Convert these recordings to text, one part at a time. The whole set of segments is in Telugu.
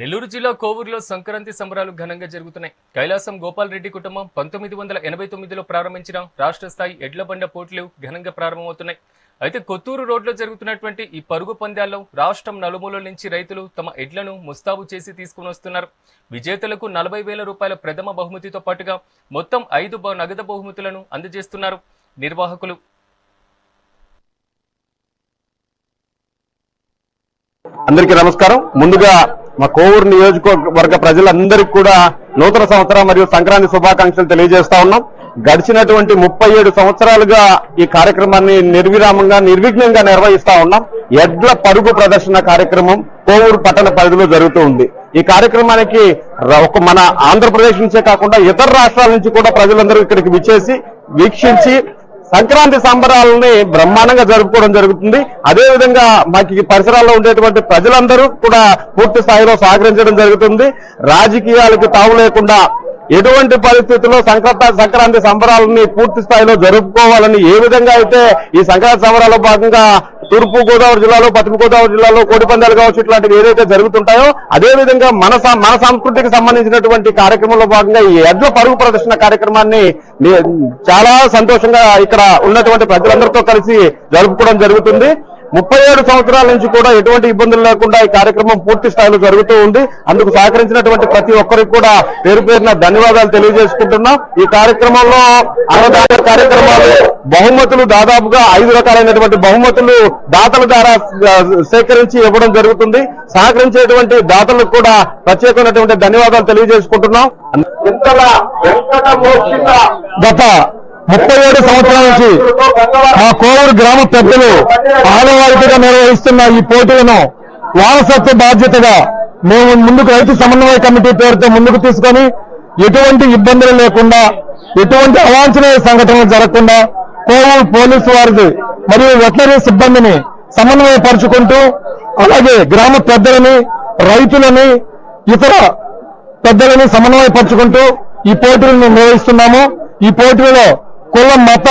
నెల్లూరు జిల్లా కోవూరులో సంక్రాంతి సంబరాలు ఘనంగా జరుగుతున్నాయి. కైలాసం గోపాల్ రెడ్డి కుటుంబం పంతొమ్మిది వందల ఎనభై తొమ్మిదిలో ప్రారంభించిన రాష్ట్ర స్థాయి ఎడ్లబండ పోటీలు ఘనంగా ప్రారంభమవుతున్నాయి. అయితే కొత్తూరు రోడ్లో జరుగుతున్నటువంటి ఈ పరుగు పందాల్లో రాష్ట్రం నలుమూలల నుంచి రైతులు తమ ఎడ్లను ముస్తాబు చేసి తీసుకుని వస్తున్నారు. విజేతలకు నలభై వేల రూపాయల ప్రథమ బహుమతితో పాటుగా మొత్తం ఐదు నగదు బహుమతులను అందజేస్తున్నారు నిర్వాహకులు. అందరికీ నమస్కారం. ముందుగా మా కోవూరు నియోజకవర్గ ప్రజలందరికీ కూడా నూతన సంవత్సరం మరియు సంక్రాంతి శుభాకాంక్షలు తెలియజేస్తా ఉన్నాం. గడిచినటువంటి ముప్పై ఏడు సంవత్సరాలుగా ఈ కార్యక్రమాన్ని నిర్విరామంగా నిర్విఘ్నంగా నిర్వహిస్తా ఉన్నాం. ఎడ్ల పరుగు ప్రదర్శన కార్యక్రమం కోవూరు పట్టణ పరిధిలో జరుగుతూ ఉంది. ఈ కార్యక్రమానికి ఒక మన ఆంధ్రప్రదేశ్ నుంచే కాకుండా ఇతర రాష్ట్రాల నుంచి కూడా ప్రజలందరూ ఇక్కడికి విచ్చేసి వీక్షించి సంక్రాంతి సంబరాలని బ్రహ్మాండంగా జరుపుకోవడం జరుగుతుంది. అదే విధంగా మాకు పరిసరాల్లో ఉండేటువంటి ప్రజలందరూ కూడా పూర్తి స్థాయిలో సహకరించడం జరుగుతుంది. రాజకీయాలకు తావు లేకుండా ఎటువంటి పరిస్థితుల్లో సంక్రాంత సంక్రాంతి సంబరాలని పూర్తి స్థాయిలో జరుపుకోవాలని ఏ విధంగా అయితే ఈ సంక్రాంతి సంబరాల్లో భాగంగా తూర్పు గోదావరి జిల్లాలో పశ్చిమ గోదావరి జిల్లాలో కోడిపందాలు కావచ్చు ఇట్లాంటివి ఏదైతే జరుగుతుంటాయో అదే విధంగా మన మన సంస్కృతికి సంబంధించినటువంటి కార్యక్రమంలో భాగంగా ఈ ఎడ్ల పరుగు ప్రదర్శన కార్యక్రమాన్ని చాలా సంతోషంగా ఇక్కడ ఉన్నటువంటి ప్రజలందరితో కలిసి జరుపుకోవడం జరుగుతుంది. ముప్పై ఏడు సంవత్సరాల నుంచి కూడా ఎటువంటి ఇబ్బందులు లేకుండా ఈ కార్యక్రమం పూర్తి స్థాయిలో జరుగుతూ ఉంది. అందుకు సహకరించినటువంటి ప్రతి ఒక్కరికి కూడా పేరు పేరున ధన్యవాదాలు తెలియజేసుకుంటున్నాం. ఈ కార్యక్రమంలో అన్నదాన కార్యక్రమాలు బహుమతులు దాదాపుగా ఐదు రకాలైనటువంటి బహుమతులు దాతల ద్వారా సేకరించి ఇవ్వడం జరుగుతుంది. సహకరించేటువంటి దాతలకు కూడా ప్రత్యేకమైనటువంటి ధన్యవాదాలు తెలియజేసుకుంటున్నాం. గత ముప్పై ఏడు సంవత్సరాల నుంచి మా గ్రామ పెద్దలు ఆడవారిగా నిర్వహిస్తున్న ఈ పోటీలను వారసత్వ బాధ్యతగా మేము ముందుకు రైతు సమన్వయ కమిటీ పేరుతో ముందుకు తీసుకొని ఎటువంటి ఇబ్బందులు లేకుండా ఎటువంటి అవాంఛనీయ సంఘటనలు జరగకుండా కోవూరు పోలీసు వారిది మరియు వెటనరీ సిబ్బందిని సమన్వయపరుచుకుంటూ అలాగే గ్రామ పెద్దలని రైతులని ఇతర పెద్దలని సమన్వయపరుచుకుంటూ ఈ పోటీలను నిర్వహిస్తున్నాము. ఈ పోటీలలో కుల మత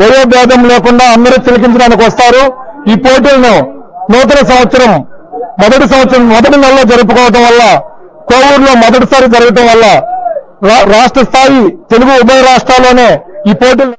వయోభేదం లేకుండా అందరూ చిలకించడానికి వస్తారు. ఈ పోటీలను నూతన సంవత్సరం మొదటి సంవత్సరం మొదటి నెలలో జరుపుకోవడం వల్ల కోవూరులో మొదటిసారి జరగటం వల్ల రా- రాష్ట్ర స్థాయి తెలుగు ఉభయ రాష్ట్రాల్లోనే ఈ పోటీలు